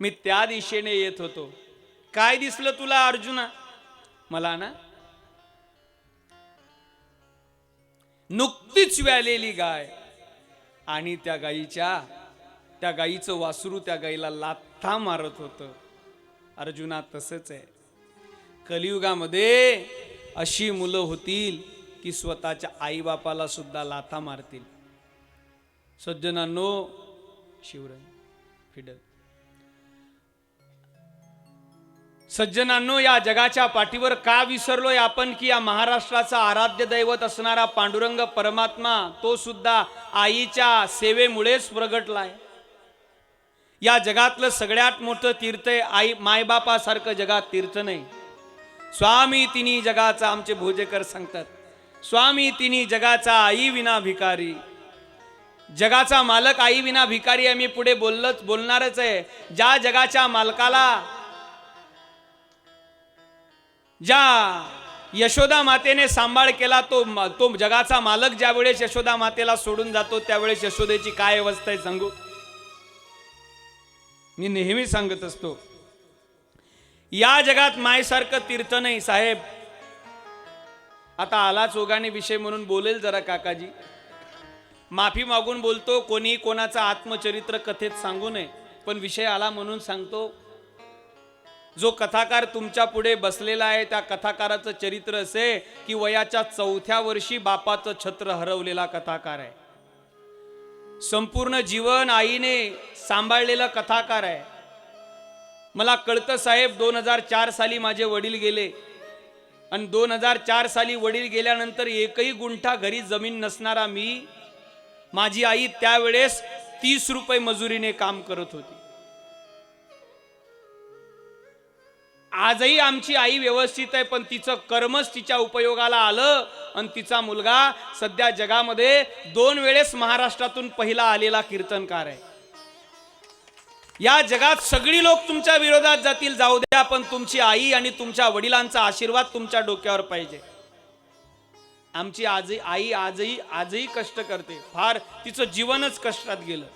मी त्या दिशेने येत होतो. काय दिसलं तुला अर्जुना? मला ना नुकतीच व्यालेली गाय आणि त्या गाईच्या त्या गाईचं वासरू त्या गाईला लाथा मारत होतं. अर्जुना तसंच आहे. कलियुगामध्ये अशी मुलं होतील की स्वतःच्या आईबापाला सुद्धा लाथा मारतील. सज्जनांनो शिवराय फिडल. सज्जनांनो या जगाच्या पाठीवर का विसरलोय आपण की या महाराष्ट्राचा आराध्य दैवत असणारा पांडुरंग परमात्मा तो सुद्धा आईच्या सेवेमुळेच प्रगटलाय. या जगातलं सगळ्यात मोठं तीर्थ आहे आई मायबापासारखं जगात तीर्थ नाही. स्वामी तिन्ही जगाचा आमचे भोजेकर सांगतात. स्वामी तिन्ही जगाचा आई विना भिकारी. जगाचा मालक आई विना भिकारी आम्ही पुढे बोललच बोलणारच आहे. ज्या जगाच्या मालकाला ज्या यशोदा मातेने सांभाळ केला तो तो जगाचा मालक ज्या वेळेस यशोदा मातेला सोडून जातो त्यावेळेस यशोदेची काय अवस्था आहे सांगू? मी नेहमी सांगत असतो या जगात मायसारखं तीर्थ नाही साहेब. आता आला चोगाने विषय म्हणून बोलेल जरा काकाजी. माफी मागून बोलतो कोणी कोणाचं आत्मचरित्र कथेत सांगू नये पण विषय आला म्हणून सांगतो जो कथाकार तुमच्यापुढे बसलेला आहे त्या कथाकाराचं चरित्र असे की वयाच्या चौथ्या वर्षी बापाचं छत्र हरवलेला कथाकार आहे. संपूर्ण जीवन आईने सांभाळलेला कथाकार आहे. मला कळतं साहेब दोन हजार चार साली माझे वडील गेले. आणि दोन हजार चार साली वडील गेल्यानंतर एकही गुंठा घरी जमीन नसणारा मी माझी आई त्यावेळेस तीस रुपये मजुरीने काम करत होती. आजही आमची आई व्यवस्थित आहे पण तिचं कर्मच तिच्या उपयोगाला आलं आणि तिचा मुलगा सध्या जगामध्ये दोन वेळेस महाराष्ट्रातून पहिला आलेला कीर्तनकार आहे. या जगात सगळी लोक तुमच्या विरोधात जातील जाऊ द्या पण तुमची आई आणि तुमच्या वडिलांचा आशीर्वाद तुमच्या डोक्यावर पाहिजे. आमची आजही आई आजही आजही कष्ट करते. फार तिचं जीवनच कष्टात गेलं.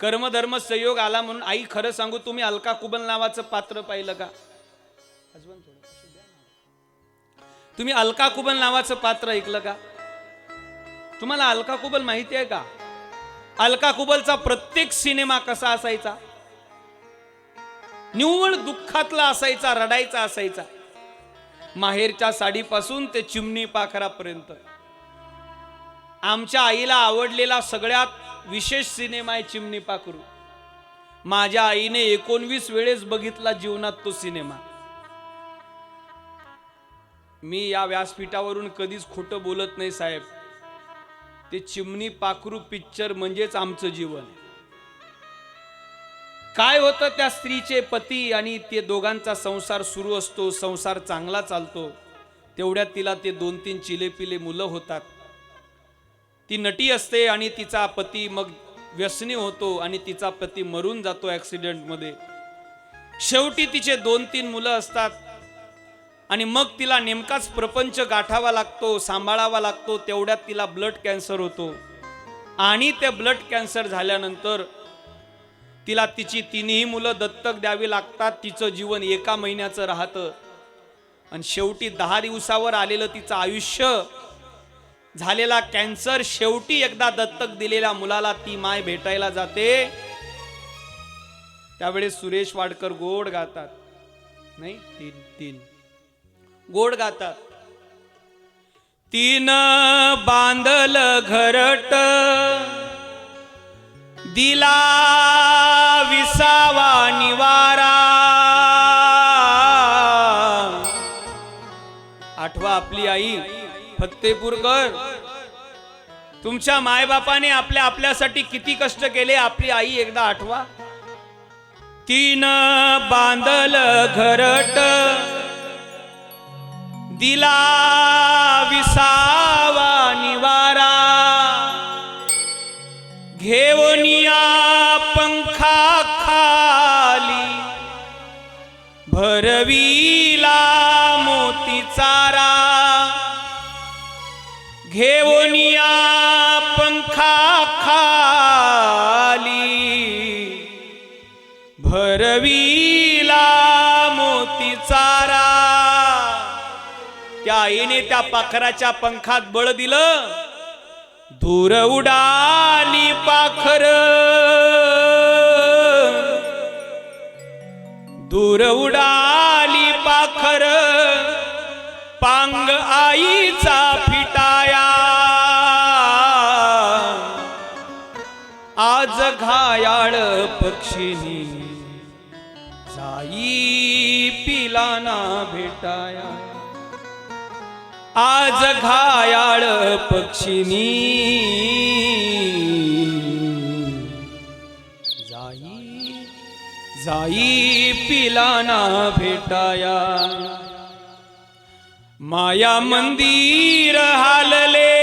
कर्मधर्म संयोग आला म्हणून आई खरं सांगू तुम्ही अलका कुबल नावाचं पात्र पाहिलं का? तुम्ही अलका कुबल नावाचं पात्र ऐकलं का? तुम्हाला अलका कुबल माहिती आहे का? अलका कुबलचा प्रत्येक सिनेमा कसा असायचा? निव्वळ दुःखातला असायचा रडायचा असायचा. माहेरच्या साडीपासून ते चिमणी पाखरापर्यंत. आमच्या आईला आवडलेला सगळ्यात विशेष सिनेमा आहे चिमणी पाखरू. माझ्या आईने एकोणवीस वेळेस बघितला जीवनात तो सिनेमा. मी या व्यासपीठावरून कधीच खोटं बोलत नाही साहेब. ते चिमणी पाखरू पिक्चर म्हणजेच आमचं जीवन. काय होतं त्या स्त्रीचे पती आणि ते दोघांचा संसार सुरू असतो संसार चांगला चालतो. तेवढ्यात तिला ते दोन तीन चिले पिले मुलं होतात. ती नटी असते आणि तिचा पती मग व्यसनी होतो आणि तिचा पती मरून जातो ॲक्सिडेंटमध्ये. शेवटी तिचे दोन तीन मुलं असतात आणि मग तिला नेमकाच प्रपंच गाठावा लागतो सांभाळावा लागतो तेवढ्यात तिला ब्लड कॅन्सर होतो. आणि त्या ब्लड कॅन्सर झाल्यानंतर तिला तिची तिन्ही मुलं दत्तक द्यावी लागतात तिचं जीवन एका महिन्याचं राहतं. आणि शेवटी दहा दिवसावर आलेलं तिचं आयुष्य झालेला कॅन्सर शेवटी एकदा दत्तक दिलेल्या मुलाला ती माय भेटायला जाते. त्यावेळेस सुरेश वाडकर गोड गातात. नाही तीन तीन. गोड गातात. तीन बांधल घरट दिला विसावा निवारा. आठवा आपली आई फत्तेपूरकर. तुमच्या मायबापाने आपल्या आपल्यासाठी किती कष्ट केले आपली आई एकदा आठवा. तीन बांधल घरट दिला विसावा निवारा. घेऊनिया पंखा खाली भरवीला मोती चारा घेऊनिया चारा. त्या आईने त्या पाखराच्या पंखात बळ दिलं. दूर उडाली पाखर. दूर उडाली पाखर. पांग आईचा फिटाया. आज घायाळ पक्षिनी तिला ना भेटाया. आज घायाळ पक्षिनी. जाई जाई पिला ना भेटाया. माया मंदिर हालले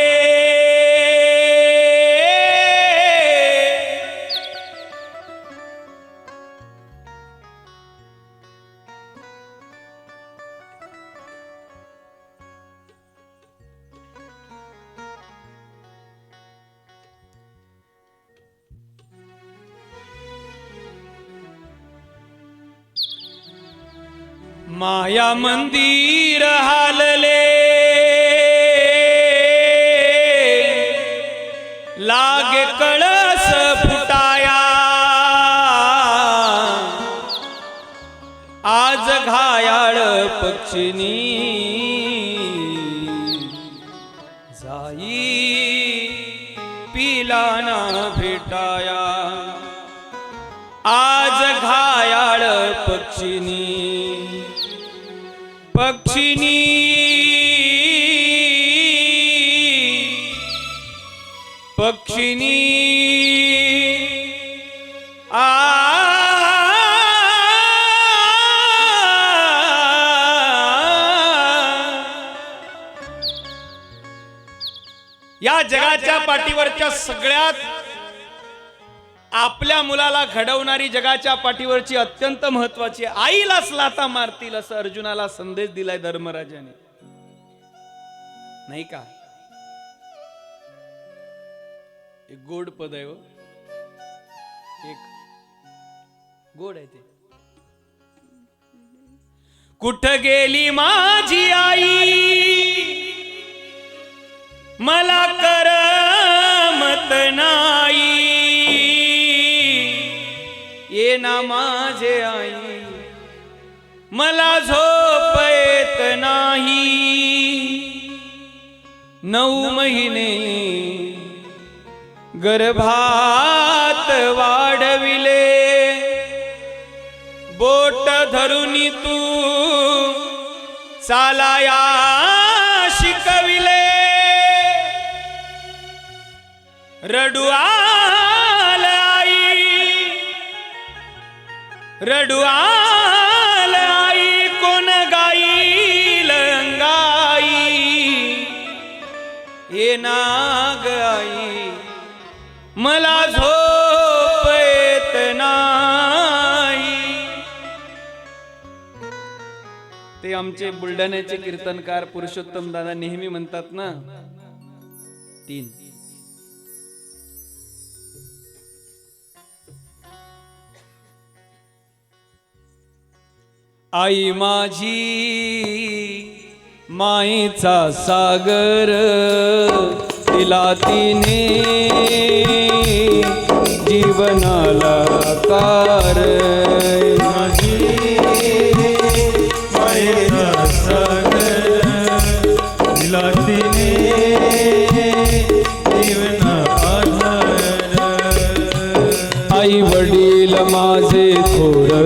माया मंदिर हालले. लागे कळस फुटाया. आज घायाळ पक्षिनी. जाई पिलाना भेटाया. आज घायाळ पक्षिनी. पक्षिनी पक्षिनी। आ। या जगाच्या पाठीवरच्या सगळ्यात आपल्या मुलाला घडवणारी जगाच्या पाठीवरची अत्यंत महत्वाची आईला आईलाच मारतील असं अर्जुनाला संदेश दिलाय धर्मराजाने. नाही का? एक गोड पद आहे हो. एक गोड आहे ते. कुठं गेली माझी आई? मला करमत नाही. ये ना माझे आई. मला झोप येत नाही. नऊ महिने गर्भात वाढविले. बोट धरून तू चालाया शिकविले. रडुआ रडुआल आई कोण गाईल लंगाई ये नाग आई मला झोप येत नाही. ते आमचे बुलढाण्याचे कीर्तनकार पुरुषोत्तम दादा नेहमी म्हणतात ना तीन. आई माझी माईचा सागर तिला तिने जीवनाला कार माझी मायेचा सागर दिला तिने जीवनाला आई वडील माझे थोर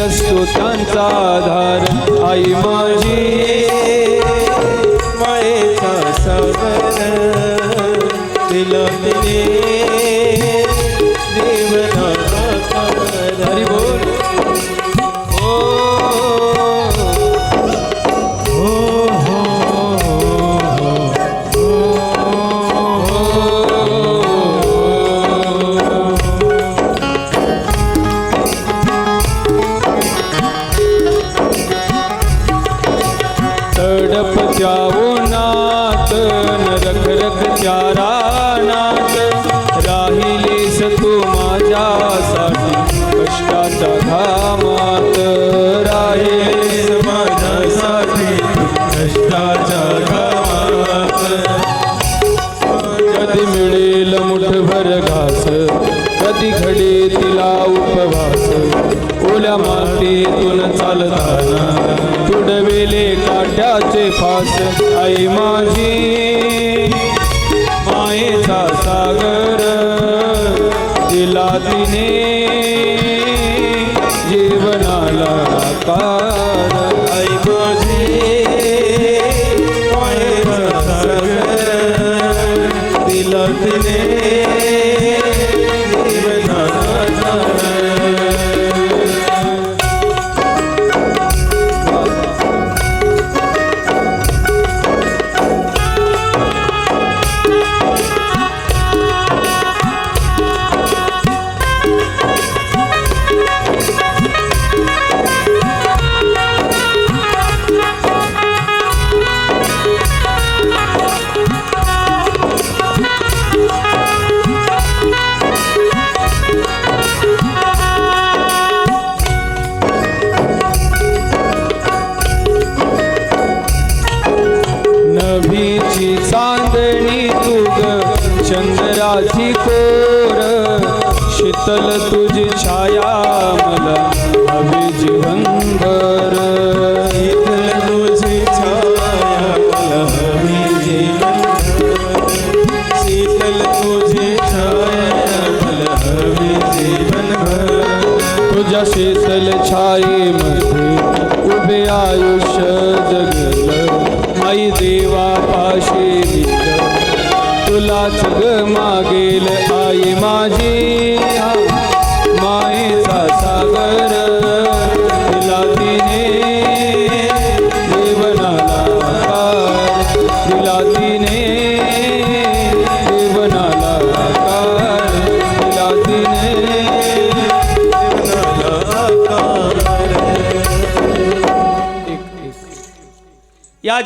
असतो त्यांचा आधार. आई माझी मायेचा सागर. दिला तिने मायेचा सागर दिला तिने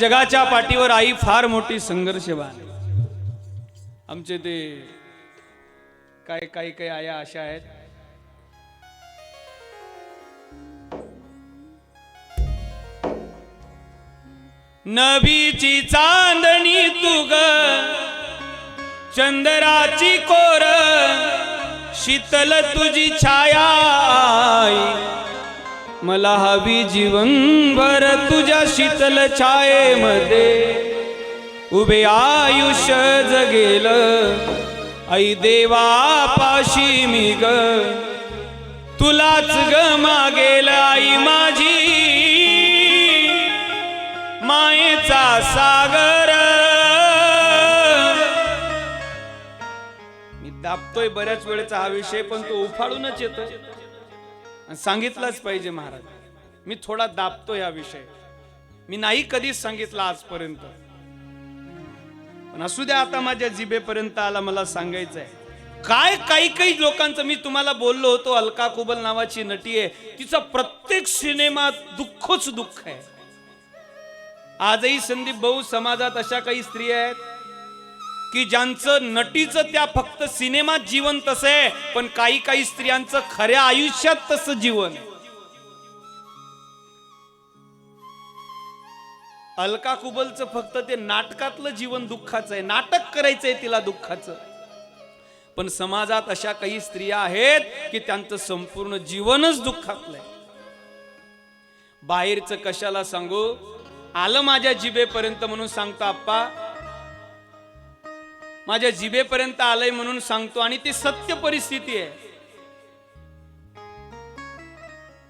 जगाच्या पाठीवर आई फार मोठी संघर्षवान आमचे ते काय काही काही आया अशा आहेत नभीची चांदणी तुग चंद्राची कोर शीतल तुझी छाया आई. मला हवी जीवनभर तुझ्या शीतल छायेमध्ये. उभे आयुष्य जगेल. आई देवा पाशी मी ग तुलाच ग मागेल आई माझी. मायेचा सागर. मी दाबतोय बऱ्याच वेळेचा हा विषय पण तो उफाळूनच येतो आणि सांगितलंच पाहिजे महाराज. मी थोडा दाबतो या विषय. मी नाही कधीच सांगितलं आजपर्यंत. पण असू द्या आता माझ्या जिभेपर्यंत आला मला सांगायचं आहे काय काही काही लोकांचं मी तुम्हाला बोललो होतो अलका कुबल नावाची नटी आहे. तिचा प्रत्येक सिनेमात दुःखच दुःख आहे. आजही संदीप भाऊ समाजात अशा काही स्त्रिया आहेत? की ज्यांचं नटीचं त्या फक्त सिनेमात जीवन तसं आहे पण काही काही स्त्रियांचं खऱ्या आयुष्यात तसं जीवन अलका कुबलचं फक्त ते नाटकातलं जीवन दुःखाचं आहे. नाटक करायचंय तिला दुःखाचं. पण समाजात अशा काही स्त्रिया आहेत की त्यांचं संपूर्ण जीवनच दुःखातलं आहे. बाहेरचं कशाला सांगू? आलं माझ्या जिभेपर्यंत म्हणून सांगतो आप्पा माझ्या जिभेपर्यंत आलंय म्हणून सांगतो आणि ती सत्य परिस्थिती आहे.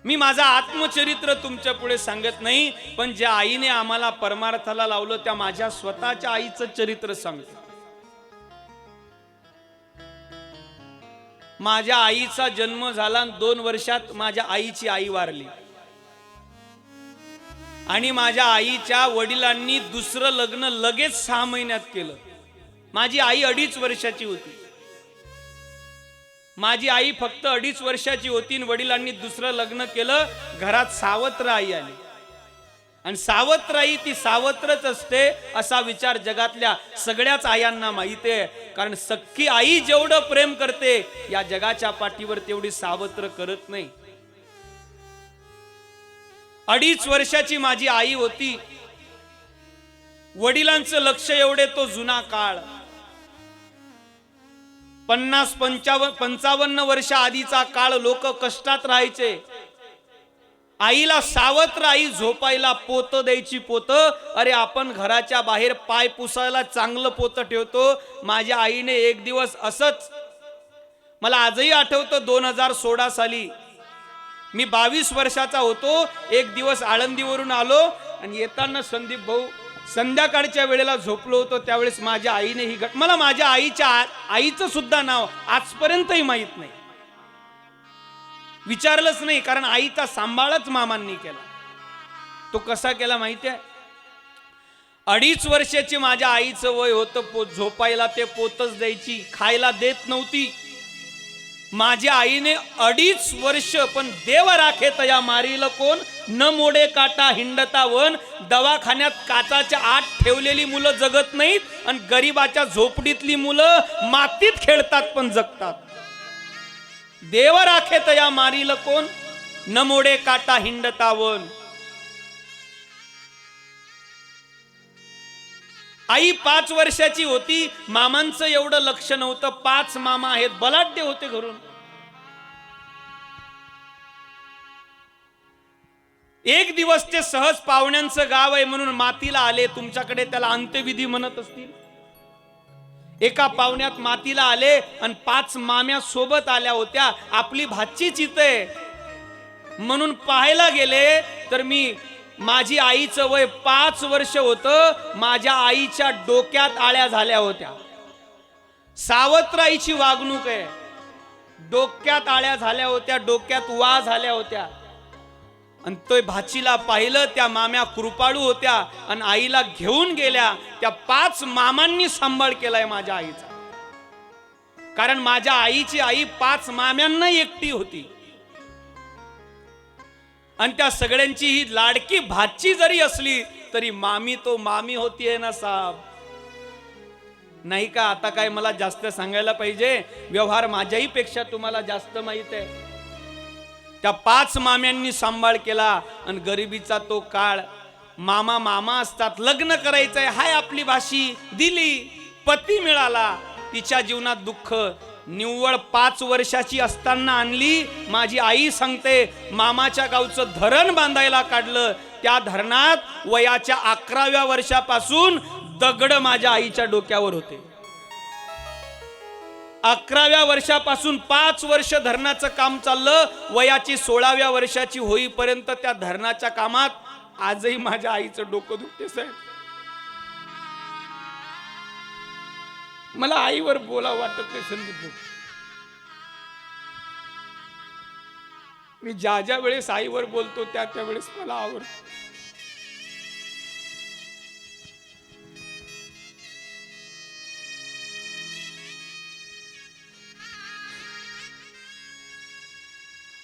मी माझा आत्मचरित्र तुमच्यापुढे सांगत नाही पण ज्या आईने आम्हाला परमार्थाला लावलं त्या माझ्या स्वतःच्या आईचं चरित्र सांगतो. माझ्या आईचा जन्म झाला आणि दोन वर्षात माझ्या आईची आई वारली. आणि माझ्या आईच्या वडिलांनी दुसरं लग्न लगेच सहा महिन्यात केलं. माझी आई अडीच वर्षाची होती. माझी आई फक्त अडीच वर्षाची होती आणि वडिलांनी दुसरं लग्न केलं घरात सावत्र आई आली. आणि सावत्र आई ती सावत्रच असते असा विचार जगातल्या सगळ्याच आयांना माहिती आहे. कारण सख्खी आई जेवढं प्रेम करते या जगाच्या पाठीवर तेवढी सावत्र करत नाही. अडीच वर्षाची माझी आई होती. वडिलांचं लक्ष एवढे तो जुना काळ. पन्नास पंचावन्न पंचावन्न वर्ष आधीचा काळ लोक कष्टात राहायचे. आईला सावत्र आई झोपायला पोत द्यायची पोत. अरे आपण घराच्या बाहेर पाय पुसायला चांगलं पोत ठेवतो. माझ्या आईने एक दिवस असंच मला आजही आठवतं दोन हजार सोळा साली. मी बावीस वर्षाचा होतो. एक दिवस आळंदीवरून आलो आणि येताना संदीप भाऊ संध्याकाळच्या वेळेला झोपलो होतो त्यावेळेस माझ्या आईने ही घट मला माझ्या आईच्या आईचं सुद्धा नाव आजपर्यंतही माहीत नाही. विचारलंच नाही कारण आईचा सांभाळच मामांनी केला. तो कसा केला माहिती आहे? अडीच वर्षाची माझ्या आईचं वय होतं पो झोपायला ते पोतच द्यायची खायला देत नव्हती. माझ्या आईने अडीच वर्ष पण देव राखे तया मारील कोण? न मोडे काटा हिंडता वन. दवाखान्यात काचाच्या आत ठेवलेली मुलं जगत नाहीत आणि गरीबाच्या झोपडीतली मुलं मातीत खेळतात पण जगतात. देव राखे तया मारील कोण? न मोडे काटा हिंडता वन. आई पाच वर्षाची होती मामांचं एवढं लक्ष नव्हतं पाच मामा आहेत बलाढ्य होते घरून. एक दिवस ते सहज पाहुण्यांचं गाव आहे म्हणून मातीला आले तुमच्याकडे त्याला अंत्यविधी म्हणत असतील. एका पाहुण्यात मातीला आले आणि पाच माम्या सोबत आल्या होत्या आपली भाचीच इथे म्हणून पाहायला गेले तर मी माझी आईचं वय पाच वर्ष होतं माझ्या आईच्या डोक्यात आळ्या झाल्या होत्या. सावत्र आईची वागणूक आहे. डोक्यात आळ्या झाल्या होत्या डोक्यात वा झाल्या होत्या. आणि तो भाचीला पाहिलं त्या माम्या कृपाळू होत्या आणि आईला घेऊन गेल्या त्या पाच मामांनी सांभाळ केलाय माझ्या आईचा. कारण माझ्या आईची आई पाच माम्यांना एकटी होती. आणि त्या सगळ्यांची ही लाडकी भाची जरी असली तरी मामी तो मामी होतीये ना साहेब नाही का? आता काय मला जास्त सांगायला पाहिजे? व्यवहार माझ्याही पेक्षा तुम्हाला जास्त माहीत आहे. त्या पाच माम्यांनी सांभाळ केला आणि गरिबीचा तो काळ. मामा मामा असतात लग्न करायचंय हाय आपली भाषी दिली पती मिळाला तिच्या जीवनात दुःख. निव्वळ पाच वर्षाची असताना आणली. माझी आई सांगते मामाच्या गावचं धरण बांधायला काढलं. त्या धरणात वयाच्या अकराव्या वर्षापासून दगड माझ्या आईच्या डोक्यावर होते. अकराव्या वर्षापासून पाच वर्ष धरणाचं काम चाललं. वयाची सोळाव्या वर्षाची होईपर्यंत त्या धरणाच्या कामात आजही माझ्या आईचं डोकं दुखते साहेब. मला आईवर बोला वाटत नाही संदीप मी ज्या ज्या वेळेस आईवर बोलतो त्या त्या वेळेस मला आवडतो.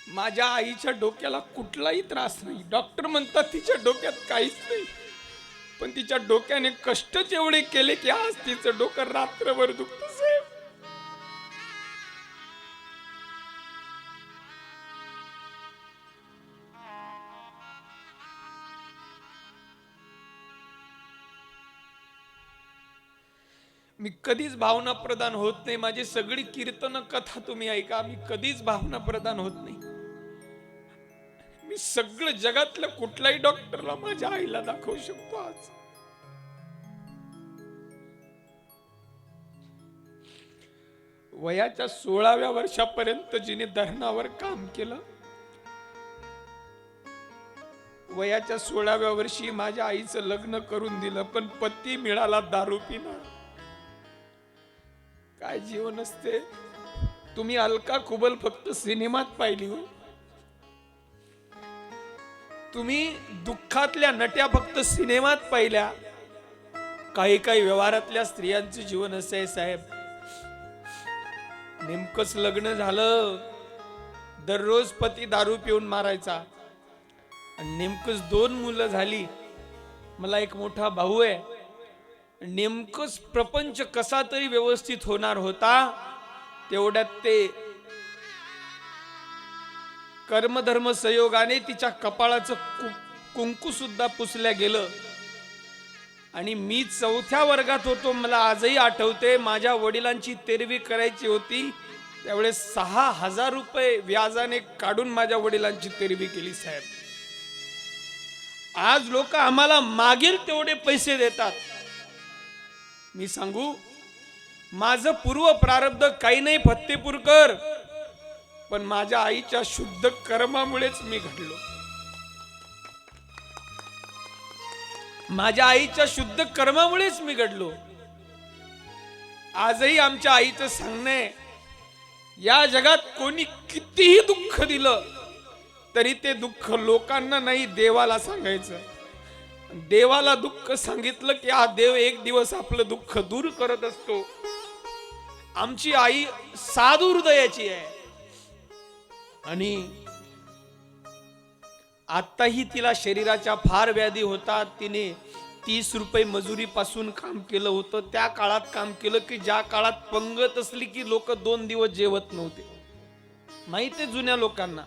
माझ्या आईच्या डोक्याला कुठलाही त्रास नाही. डॉक्टर म्हणतात तिच्या डोक्यात काहीच नाही. पण तिच्या डोक्याने कष्ट जेवढे केले की आज तिचं डोकं रात्रभर दुखत मी कधीच भावना प्रदान होत नाही. माझी सगळी कीर्तन कथा तुम्ही ऐका. मी कधीच भावना प्रदान होत नाही. मी सगळं जगातल्या कुठल्याही डॉक्टरला माझ्या आईला दाखवू शकतो आज. वयाच्या सोळाव्या वर्षापर्यंत जिने धरणावर काम केलं वयाच्या सोळाव्या वर्षी माझ्या आईचं लग्न करून दिलं पण पती मिळाला दारू पिणार काय जीवन असते? तुम्ही अलका कुबल फक्त सिनेमात पाहिली हो तुम्ही दुःखातल्या नट्या फक्त सिनेमात पाहिल्या. काही काही व्यवहारातल्या स्त्रियांचं जीवन असं आहे साहेब. नेमकंच लग्न झालं. दररोज पती दारू पिऊन मारायचा. आणि नेमकंच दोन मुलं झाली. मला एक मोठा भाऊ आहे. नेमकंच प्रपंच कसा तरी व्यवस्थित होणार होता तेवढ्यात ते कर्मधर्म संयोगाने तिच्या कपाळाचं कुंकू सुद्धा पुसल्या गेलं. आणि मी चौथ्या वर्गात होतो मला आजही आठवते माझ्या वडिलांची तेरवी करायची होती त्यावेळेस सहा हजार रुपये व्याजाने काढून माझ्या वडिलांची तेरवी केली साहेब. आज लोक आम्हाला मागील तेवढे पैसे देतात. मी सांगू माझं पूर्व प्रारब्ध काही नाही फत्तेपूरकर. पण माझ्या आईच्या शुद्ध कर्मामुळेच मी घडलो. माझ्या आईच्या शुद्ध कर्मामुळेच मी घडलो. आजही आमच्या आईचं सांगणे या जगात कोणी कितीही दुःख दिलं तरी ते दुःख लोकांना नाही देवाला सांगायचं. देवाला दुःख सांगितलं की हा देव एक दिवस आपलं दुःख दूर करत असतो. आमची आई साधू हृदयाची आहे. आणि आत्ताही तिला शरीराच्या फार व्याधी होतात. तिने तीस रुपये मजुरीपासून काम केलं होतं. त्या काळात काम केलं की ज्या काळात पंगत असली की लोक दोन दिवस जेवत नव्हते. माहिती आहे जुन्या लोकांना?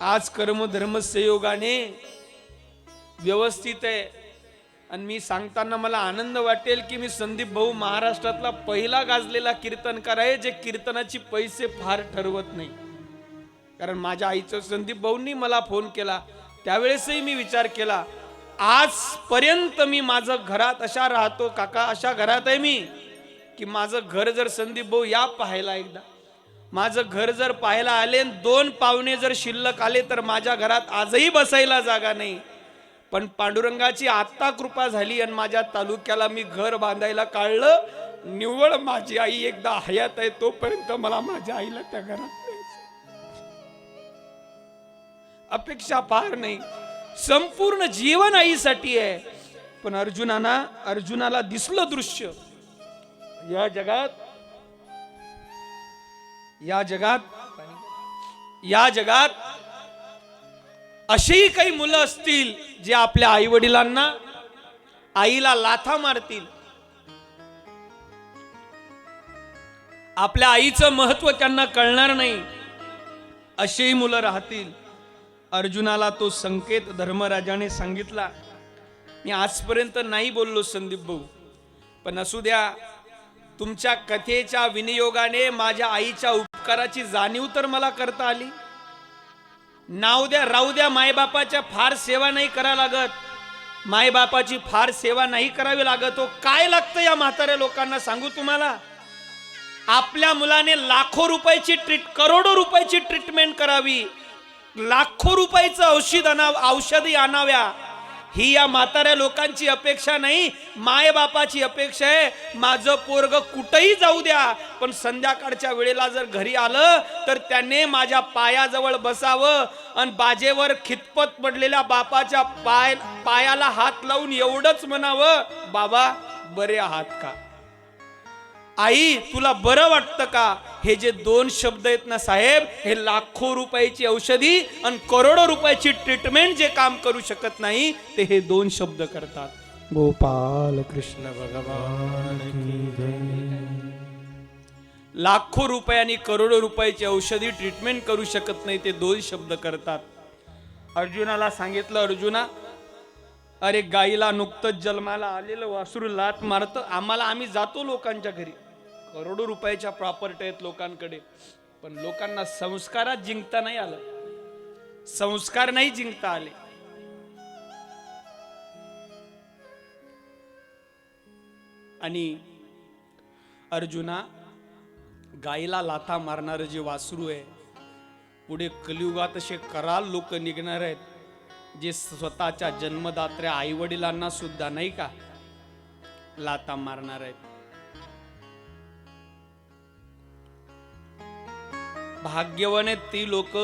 आज कर्म धर्म संयोगाने व्यवस्थित आहे. आणि मी सांगताना मला आनंद वाटेल की मी संदीप भाऊ महाराष्ट्रातला पहिला गाजलेला कीर्तनकार आहे जे कीर्तनाची पैसे फार ठरवत नाही. कारण माझ्या आईचं संदीप भाऊंनी मला फोन केला त्यावेळेसही मी विचार केला आजपर्यंत मी माझं घरात अशा राहतो काका अशा घरात आहे मी की माझं घर जर संदीप भाऊ या पाहायला एकदा माझं घर जर पाहायला आले आणि दोन पाहुणे जर शिल्लक आले तर माझ्या घरात आजही बसायला जागा नाही. पण पांडुरंगाची आत्ता कृपा झाली आणि माझ्या तालुक्याला मी घर बांधायला काढलं. निव्वळ माझी आई एकदा हयात आहे तोपर्यंत मला माझ्या आईला त्या घरात अपेक्षा फार नाही. संपूर्ण जीवन आईसाठी आहे. पण अर्जुनाना अर्जुनाला दिसलं दृश्य. या जगात या जगात या जगात अशीही काही मुलं असतील जे आपल्या आई वडिलांना आईला लाथा मारतील. आपल्या आईचं महत्त्व त्यांना कळणार नाही. अशीही मुलं राहतील. अर्जुनाला तो संकेत धर्मराजाने सांगितला. मी आजपर्यंत नाही बोललो संदीप भाऊ पण असू द्या तुमच्या कथेच्या विनियोगाने माझ्या आईच्या उपकाराची जाणीव तर मला करता आली. नाव द्या राहू द्या मायबापाच्या फार सेवा नाही करा लागत. मायबापाची फार सेवा नाही करावी लागत. हो काय लागतं या म्हाताऱ्या लोकांना सांगू तुम्हाला? आपल्या मुलाने लाखो रुपयाची ट्रीट करोडो रुपयाची ट्रीटमेंट करावी. लाखो रुपयाचं औषध आणा औषधी आणाव्या. ही या म्हाताऱ्या लोकांची अपेक्षा नाही मायबापाची अपेक्षा आहे. माझं पोरग कुठंही जाऊ द्या पण संध्याकाळच्या वेळेला जर घरी आलं तर त्याने माझ्या पायाजवळ बसावं आणि बाजेवर खितपत पडलेल्या बापाच्या पाय पायाला हात लावून एवढंच म्हणावं बाबा बरे आहात का? आई तुला बरं वाटतं का? हे जे दोन शब्द आहेत ना साहेब हे लाखो रुपयाची औषधी आणि करोडो रुपयाची ट्रीटमेंट जे काम करू शकत नाही ते हे दोन शब्द करतात. गोपाल कृष्ण भगवान लाखो रुपये आणि करोडो रुपयाची औषधी ट्रीटमेंट करू शकत नाही ते दोन शब्द करतात. अर्जुनाला सांगितलं अर्जुना अरे गाईला नुकतंच जन्माला आलेलं वासरू लात मारतं. आम्हाला आम्ही जातो लोकांच्या घरी. करोडो रुपयाच्या प्रॉपर्टी आहेत लोकांकडे. पण लोकांना संस्कारात जिंकता नाही आलं. संस्कार नाही जिंकता आले. आणि अर्जुना गाईला लाथा मारणारं जे वासरू आहे पुढे कलियुगात असे कराल लोक निघणार आहेत जे स्वतःच्या जन्मदात्र्या आईवडिलांना सुद्धा नाही का लाथा मारणार आहेत? भाग्यवान आहेत ती लोक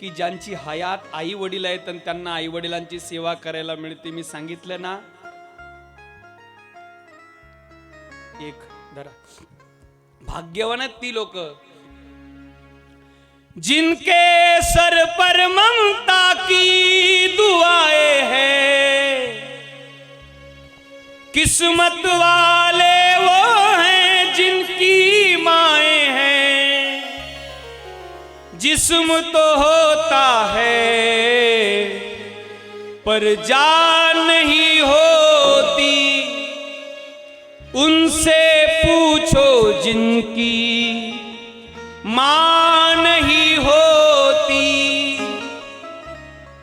की ज्यांची हयात आई वडील आहेत आणि त्यांना आई वडिलांची सेवा करायला मिळते. मी सांगितलं ना? एक धरा. भाग्यवान आहेत ती लोक. जिनके सर पर ममता की दुआएँ हैं, किस्मत वाले वो हैं जिनकी माए हैं। जिस्म तो होता है, पर जान नहीं होती। उनसे पूछो जिनकी माँ नहीं होती।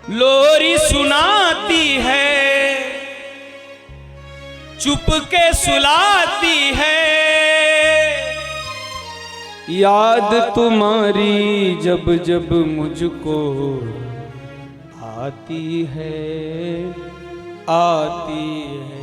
लोरी सुनाती है चुप के सुलाती है। याद तुम्हारी जब जब मुझको आती है आती है।